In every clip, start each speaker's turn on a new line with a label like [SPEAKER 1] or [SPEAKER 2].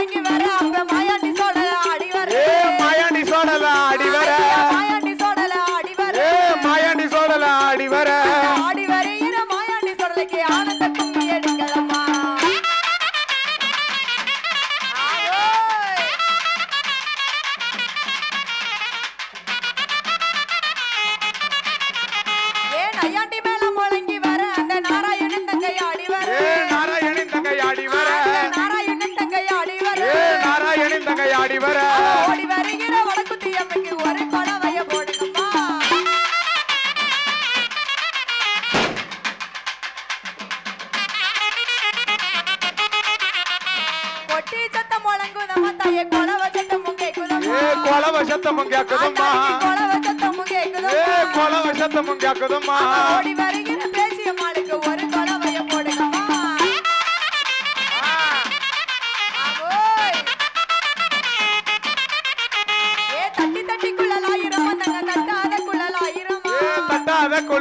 [SPEAKER 1] Thank you. ಶಿವರ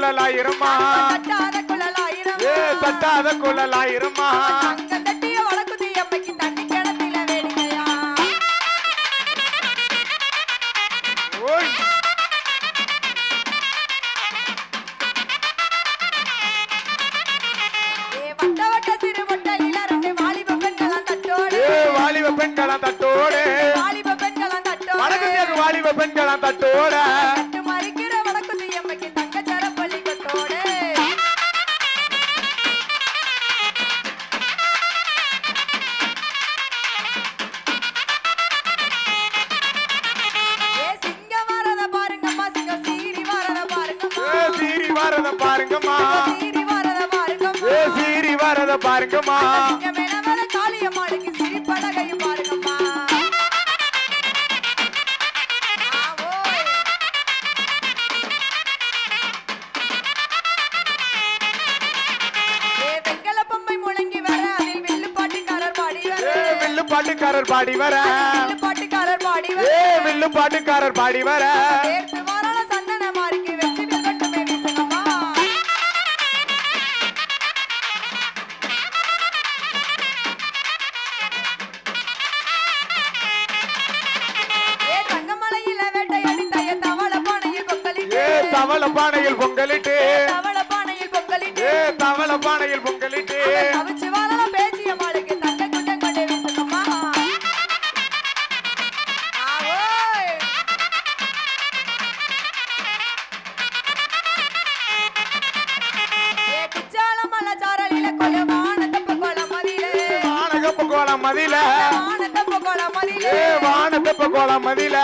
[SPEAKER 1] குழலாயிருமா?
[SPEAKER 2] ஏ தட்டாத குழலாயிருமா?
[SPEAKER 1] பெண்களா தட்டோடு
[SPEAKER 2] வாலிப பெண்களா தட்டோடு. வடக்கு வாலிப பெண்களா தட்டோட.
[SPEAKER 1] ஏ
[SPEAKER 2] சீரி வரத பாருங்கம்மா.
[SPEAKER 1] காளியம்மாளுக்கு சிரிப்பழகையும் பாருங்கம்மா. பாட்டுக்காரர் பாடி வர.
[SPEAKER 2] பாட்டுக்காரர் பாடி வர.
[SPEAKER 1] வில்லு பாட்டுக்காரர் பாடி வர. தவள பானையில் பொங்கலிட்டு.
[SPEAKER 2] தவள பானையில் பொங்கலிட்டு.
[SPEAKER 1] தவள பானையில் பொங்கலிட்டு மதியில. வானத்தப்ப
[SPEAKER 2] கோலம்
[SPEAKER 1] மதியில.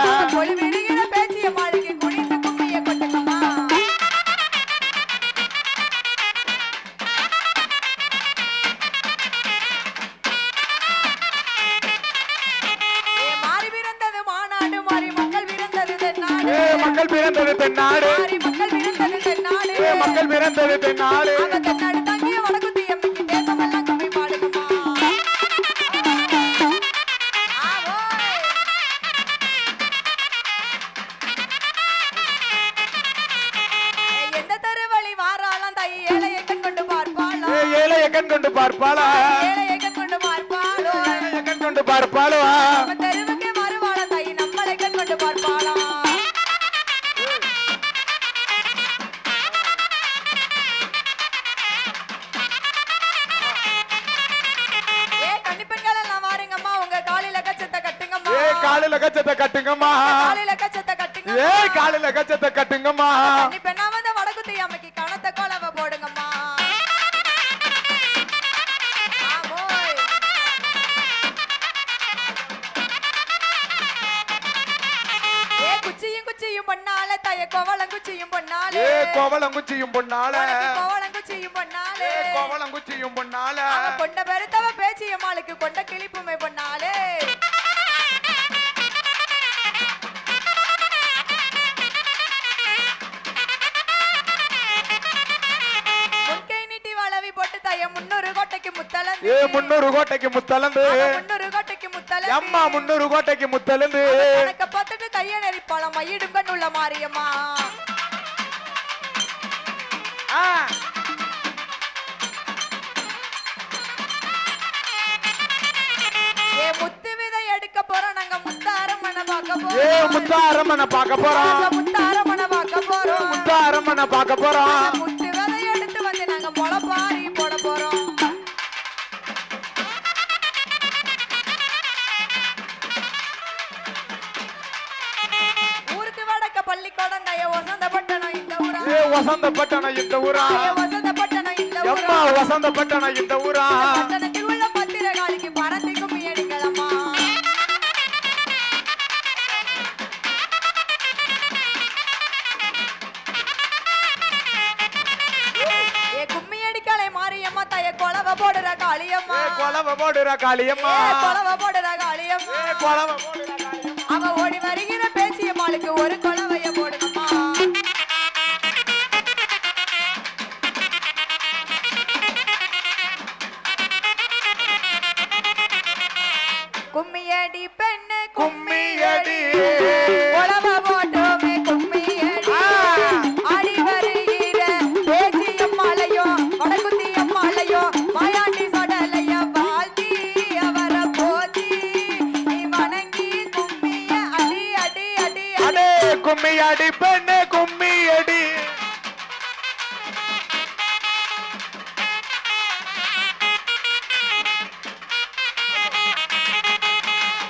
[SPEAKER 1] மக்கள் பிறந்தது தென்னாடு. காலையில கச்சத்தை கட்டுங்கம்மா.
[SPEAKER 2] காலையில கச்சத்தை
[SPEAKER 1] கட்டுங்க
[SPEAKER 2] ஏ காலையில கச்சத்தை கட்டுங்கம்மா.
[SPEAKER 1] நீ பெண்ணாவது வடகுத்தி அம்மைக்கு கணத்தை கோலவ போடுங்கம்மா. குச்சியும் குச்சியும் பொண்ணால தய கோவளங்குச்சியும் பொண்ணால
[SPEAKER 2] ஏ
[SPEAKER 1] கோவளங்குச்சியும் பொண்ணால கோவளங்குச்சியும் பொண்ணால
[SPEAKER 2] ஏ கோவளங்குச்சியும்
[SPEAKER 1] பொண்ணால பொண்ண பெருத்தவ பேச்சியம்மாளுக்கு கொண்ட கிளிப்புமை பொண்ணாலே ஏ முன்னூறு கோட்டைக்கு முத்தலந்து.
[SPEAKER 2] முன்னூறு கோட்டைக்கு முத்தலந்து.
[SPEAKER 1] முன்னூறு கோட்டைக்கு முத்தலந்து.
[SPEAKER 2] அம்மா முன்னூறு கோட்டைக்கு முத்தலந்து.
[SPEAKER 1] பார்த்துட்டு கைய நெறிப்பாளம் ஐயிடும் கண் உள்ள மாரியம்மா. ஏ முத்து விதை
[SPEAKER 2] எடுக்க
[SPEAKER 1] போறோம்
[SPEAKER 2] நாங்க முத்தாரம்மனை பார்க்க போறோம்.
[SPEAKER 1] ஏ பார்க்க போறோம்.
[SPEAKER 2] முத்தாரம்மனை பார்க்க போறோம்.
[SPEAKER 1] முத்தாரம்மனை பார்க்க போறோம். வசந்த பட்டணம் இந்த ஊரா.
[SPEAKER 2] வசந்த பட்டணம் இந்த ஊரா.
[SPEAKER 1] வசந்த பட்டணம் இந்த ஊரா. பட்டணத்தில் உள்ள பத்திரகாளிக்கு கும்மி அடிங்களம்மா ஏ கும்மி அடிக்காளே மாரியம்மா தய கொலவ போடுற காளியம்மா.
[SPEAKER 2] கொலவ போடுற காளியம்மா.
[SPEAKER 1] கொலவ போடுற காளியம்மா.
[SPEAKER 2] கொலவ
[SPEAKER 1] அவ ஓடி வருகிற பேச்சியம்மாளுக்கு ஒரு கொலவைய.
[SPEAKER 2] கும்மி அடி பெண்ணே கும்மி அடி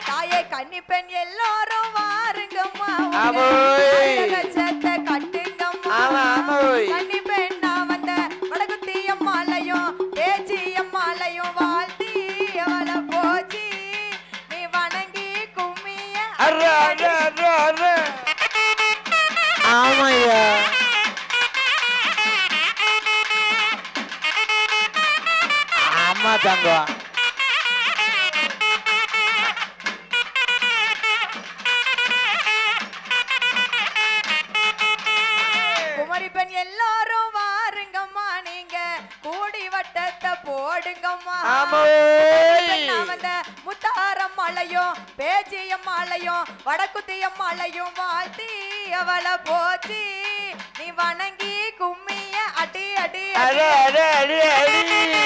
[SPEAKER 1] தாயே கன்னி பெண் எல்லாரும் வாருங்கம்மா. கச்சத்தை கட்டுங்கம்மா. கன்னி பெண்ணா வந்த வடகுத்தி அம்மாலையும் பேச்சி அம்மாலையும் வாழ்த்தி அவள போச்சி நீ வணங்கி கும்மிய
[SPEAKER 3] ஆமாய்யா. ஆமா தங்கம்.
[SPEAKER 1] குமரி பெண் எல்லாரும் வாருங்கம்மா நீங்க. கூடி வட்டத்தை போடுங்கம்மா. வந்த முத்தாரம் மலையும் பேச்சியம் மலையும் வடக்குத்தியம் மலையும் வாழ்த்தி அவளை போச்சு நீ வணங்கி கும்மிய அடி அடி
[SPEAKER 3] அடி.
[SPEAKER 1] அடி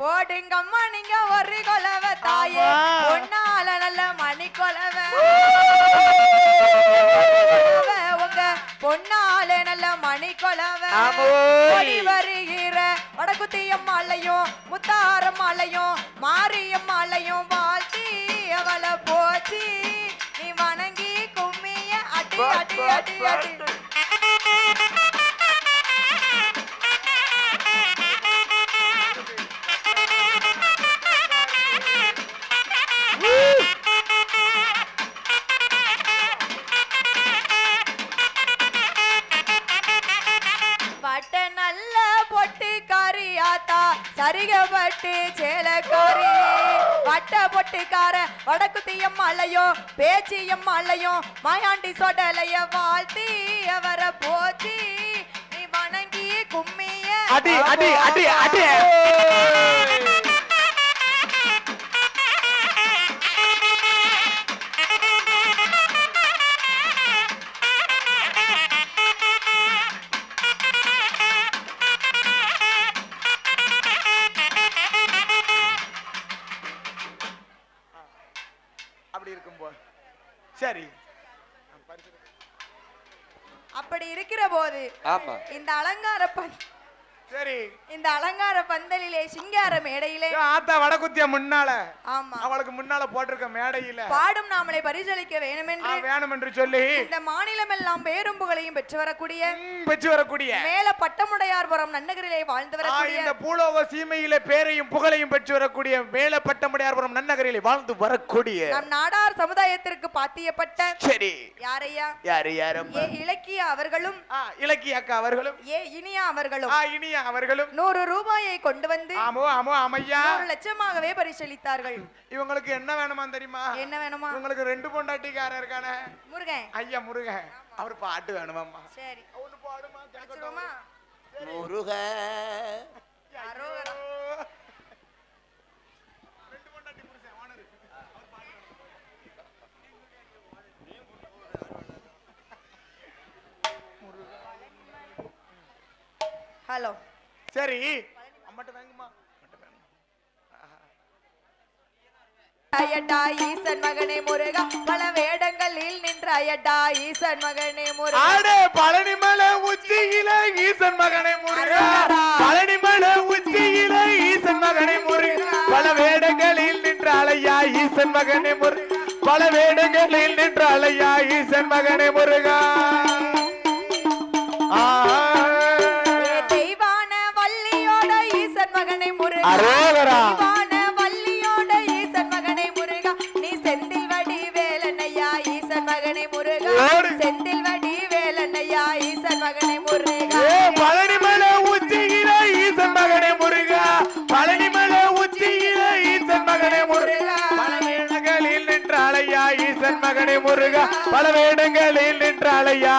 [SPEAKER 1] போடுங்கம்மா நீங்க ஒரு கொலவ தாயே. வருகிற வடக்குத்தியம்மாலையும் முத்தாரம்மாலையும் மாரியம்மாலையும் வாழ்த்தி அவளை போச்சு நீ வணங்கி கும்மிய அடி அடி அடி அடி. பேச்சியம் மலையும் மாயாண்டி சொடலைய வாழ்த்தி அவர போச்சு நீ வணங்கி கும்மிய
[SPEAKER 2] அடி அடி அடி. அடி.
[SPEAKER 1] அலங்கார பந்தலிலே சிங்கார மேடையிலே.
[SPEAKER 2] ஆத்தா வடக்குத்திய முன்னால.
[SPEAKER 1] ஆமா.
[SPEAKER 2] அவளுக்கு முன்னால போட்டிருக்க மேடையில.
[SPEAKER 1] பாடும் நாமளை பரிசளிக்க வேணுமென்று
[SPEAKER 2] வேணும் என்று சொல்லி.
[SPEAKER 1] இந்த மாநிலமெல்லாம் பேரும் புகழையும் பெற்று வரக்கூடிய
[SPEAKER 2] பெற்று வரக்கூடிய.
[SPEAKER 1] மேல பட்டமுடையார்புரம் நன்னகரிலே வாழ்ந்து வரக்கூடிய
[SPEAKER 2] இந்த பூலோக சீமையிலே பேரையும் புகழையும் பெற்று வரக்கூடிய மேல பட்டமுடையார்புரம் நன்னகரிலே வாழ்ந்து வரக்கூடிய.
[SPEAKER 1] நம் நாடார் சமுதாயத்திற்கு பாத்தியப்பட்ட
[SPEAKER 2] சரி.
[SPEAKER 1] யாரையா?
[SPEAKER 2] யாரு யாரும்
[SPEAKER 1] ஏ இலக்கிய அவர்களும்.
[SPEAKER 2] இலக்கிய அக்கா அவர்களும்.
[SPEAKER 1] ஏ இனியா அவர்களும்.
[SPEAKER 2] ஆ, இனிய அவர்களும்.
[SPEAKER 1] நூறு ரூபாயை வருவாயை கொண்டு வந்து
[SPEAKER 2] ஆமோ ஆமோ ஆமையா?
[SPEAKER 1] ஒரு லட்சமாகவே பரிசளித்தார்கள்.
[SPEAKER 2] இவங்களுக்கு என்ன வேணுமா தெரியுமா?
[SPEAKER 1] என்ன வேணுமா?
[SPEAKER 2] உங்களுக்கு ரெண்டு பொண்டாட்டிக்காரர் இருக்கானே.
[SPEAKER 1] முருகன்.
[SPEAKER 2] ஐயா முருகன். அவர் பாட்டு வேணுமாம்மா.
[SPEAKER 1] சரி.
[SPEAKER 2] ஒன்னு பாடுமா கேட்கட்டுமா.
[SPEAKER 3] முருக.
[SPEAKER 1] ஹலோ.
[SPEAKER 2] சரி. அம்மட்ட வாங்குமா
[SPEAKER 1] அயட்டா ஈசன் மகனே முருகா பல வேடங்களில் நின்ற அயட்டா ஈசன் மகனே முருகா.
[SPEAKER 2] ஆடு பழனிமலை உச்சியில ஈசன் மகனை முருகா. பழனிமலை உச்சியில ஈசன் மகனை முருகா. பல வேடங்களில் நின்றாலையா ஈசன் மகனை முருகா. பல வேடங்களில் நின்றாலையா ஈசன் மகனை முருகா. ஆ. அரோகரா.
[SPEAKER 1] வள்ளியோட ஈசன் மகனை முருகா. நீ செந்தில் வடி வேலனையா ஈசன் மகனை முருகா. செந்தில் வடி வேலனையா ஈசன் மகனை முருகா.
[SPEAKER 2] பழனிமலை உச்சியில ஈசன் மகனை முருகா. பழனிமலை உச்சியில ஈசன் மகனை முருகா. பல வேடங்களில் நின்றாலையா ஈசன் மகனை முருகா. பல வேடங்களில் நின்றாலையா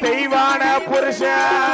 [SPEAKER 2] தெய்வான புருஷன்.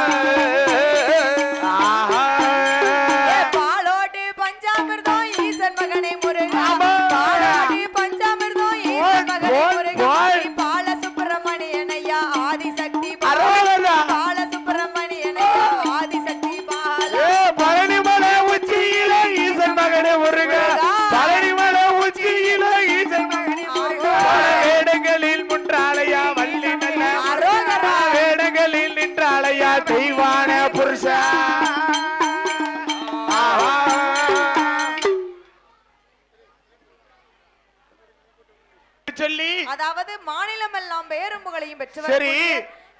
[SPEAKER 2] சொல்லி.
[SPEAKER 1] அதாவது மாநிலம் எல்லாம் பேரும் புகழையும் பெற்றவர்
[SPEAKER 2] சரி.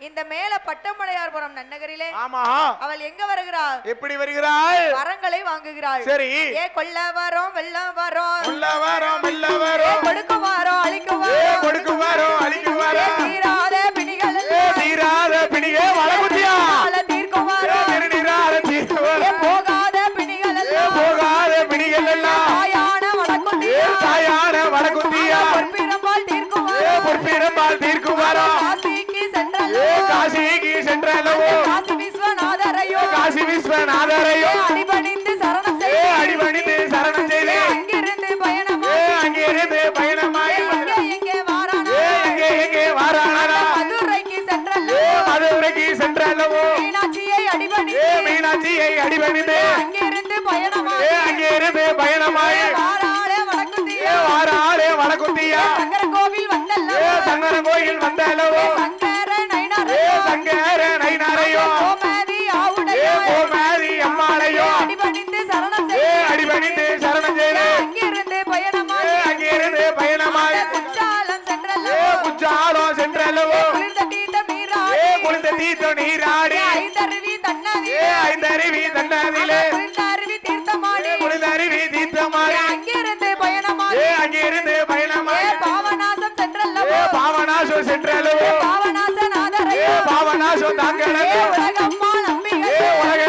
[SPEAKER 1] இந்த மேல பட்டமடையார்புரம் நன்னகரிலே
[SPEAKER 2] ஆமா.
[SPEAKER 1] அவள் எங்க வருகிறாள்?
[SPEAKER 2] எப்படி வருகிறாள்?
[SPEAKER 1] வரங்களை வாங்குகிறாள்.
[SPEAKER 2] சரி.
[SPEAKER 1] ஏ கொல்ல வரோம் வெள்ளம் வரோம்
[SPEAKER 2] உள்ள வரோம்
[SPEAKER 1] கொடுக்க வரோம் அழிக்க
[SPEAKER 2] ஏ
[SPEAKER 1] வரோம்
[SPEAKER 2] கொடுக்கு வரோம் அழிக்கு சென்றளவோ
[SPEAKER 1] காசி விஸ்வநாதரையோ.
[SPEAKER 2] காசி விஸ்வநாதரையோ.
[SPEAKER 1] அடிபணிந்து சரணம் செய்து.
[SPEAKER 2] அடிபணிந்து சரணம் செய்து.
[SPEAKER 1] அங்கிருந்து பயணமா
[SPEAKER 2] ஏ அங்கிருந்து பயணமாய்
[SPEAKER 1] எங்கே வாரானா?
[SPEAKER 2] எங்கே எங்கே வாரானா?
[SPEAKER 1] மதுரைக்கு சென்றல்லோ
[SPEAKER 2] ஏ மதுரைக்கு சென்றளவோ
[SPEAKER 1] மீனாட்சியை அடிபணிந்து.
[SPEAKER 2] மீனாட்சியை அடிபணிந்து.
[SPEAKER 1] அங்கிருந்து பயணமா
[SPEAKER 2] ஏ அங்கிருந்து பயணமாய்
[SPEAKER 1] வாராளே வடக்குத்தியா?
[SPEAKER 2] வாராளே வடகுத்தியா
[SPEAKER 1] சங்கர கோவில் வந்தல்லோ
[SPEAKER 2] ஏ சங்கர கோயில் வந்தளவோ
[SPEAKER 1] சங்கர நைனாரையோ.
[SPEAKER 2] கோமாரி அம்மாளையோ.
[SPEAKER 1] அடிபணிந்து சரணம் செய்து. அங்கிருந்து பயணமா
[SPEAKER 2] ஏ அங்கிருந்து பயணமாய்.
[SPEAKER 1] குச்சாலம் சென்றல்லோ
[SPEAKER 2] ஏ குச்சாலம் சென்றளவோ
[SPEAKER 1] குளிர்ந்த தீர்த்த
[SPEAKER 2] ஏ சென்றளவோ ஏ தாங்களோ
[SPEAKER 1] உலகம்மா
[SPEAKER 2] ஏ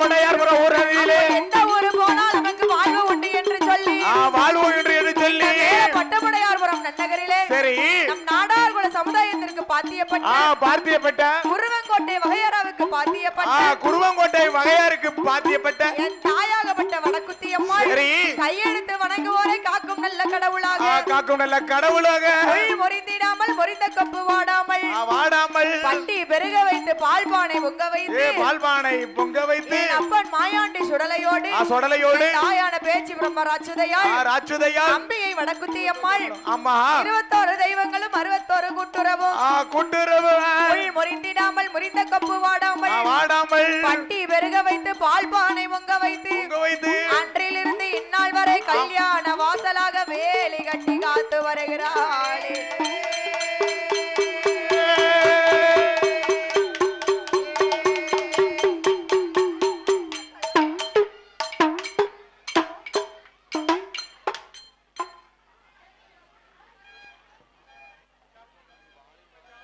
[SPEAKER 2] ஏ பட்டமண்டையார்புரம் ஊரதியிலே
[SPEAKER 1] எந்த ஊரு போனால் நமக்கு வாழ்வு உண்டு என்று சொல்லி.
[SPEAKER 2] வாழ்வு என்று என்று சொல்லி.
[SPEAKER 1] ஏ பட்டப்படையார்புரம் நன்னகரிலே
[SPEAKER 2] சரி.
[SPEAKER 1] நம் நாடார்குல சமுதாயத்திற்கு
[SPEAKER 2] ஆ
[SPEAKER 1] பாத்தியப்பட்ட.
[SPEAKER 2] பார்த்தியப்பட்ட
[SPEAKER 1] குருவங்கோட்டை வகையறாவுக்கு
[SPEAKER 2] ஆ
[SPEAKER 1] பாத்தியப்பட்ட
[SPEAKER 2] குருவங்கோட்டை வகையாருக்கு பார்த்தியப்பட்ட
[SPEAKER 1] என் தாயாகப்பட்ட வடக்குத்தி அம்மாள்
[SPEAKER 2] சரி.
[SPEAKER 1] கையெழுத்து காக்கும் நல்ல கடவுளாக. முறிந்திடாமல் முறிந்த கப்பு வாடாமல்
[SPEAKER 2] வாடாமல்.
[SPEAKER 1] பட்டி பெருக வைத்து பால் பானை உங்க
[SPEAKER 2] ஏ
[SPEAKER 1] வைத்து
[SPEAKER 2] பால்பானை பொங்க வைத்து.
[SPEAKER 1] அப்பன் மாயாண்டி சுடலையோடு
[SPEAKER 2] சொடலையோடு.
[SPEAKER 1] தாயான பேச்சு பிரம்மராட்சுதையாள்
[SPEAKER 2] ஆ ராட்சுதையா
[SPEAKER 1] அம்பிகை வடக்குத்தி அம்மாள்
[SPEAKER 2] ஆமா
[SPEAKER 1] இருபத்தோரு தெய்வங்களும் அறுபத்தோரு கூட்டுறவும்
[SPEAKER 2] கூட்டுறவு.
[SPEAKER 1] முறிந்திடாமல் முறிந்த கப்பு வாடாமல்
[SPEAKER 2] வாடாமல்.
[SPEAKER 1] பட்டி பெருக வைத்து பால் பானை உங்க வைத்து
[SPEAKER 2] பொங்க வைத்து.
[SPEAKER 1] இந்நாள் வரை கல்யாண வாசலாக வேலி கட்டி காத்து வருகிறாளே.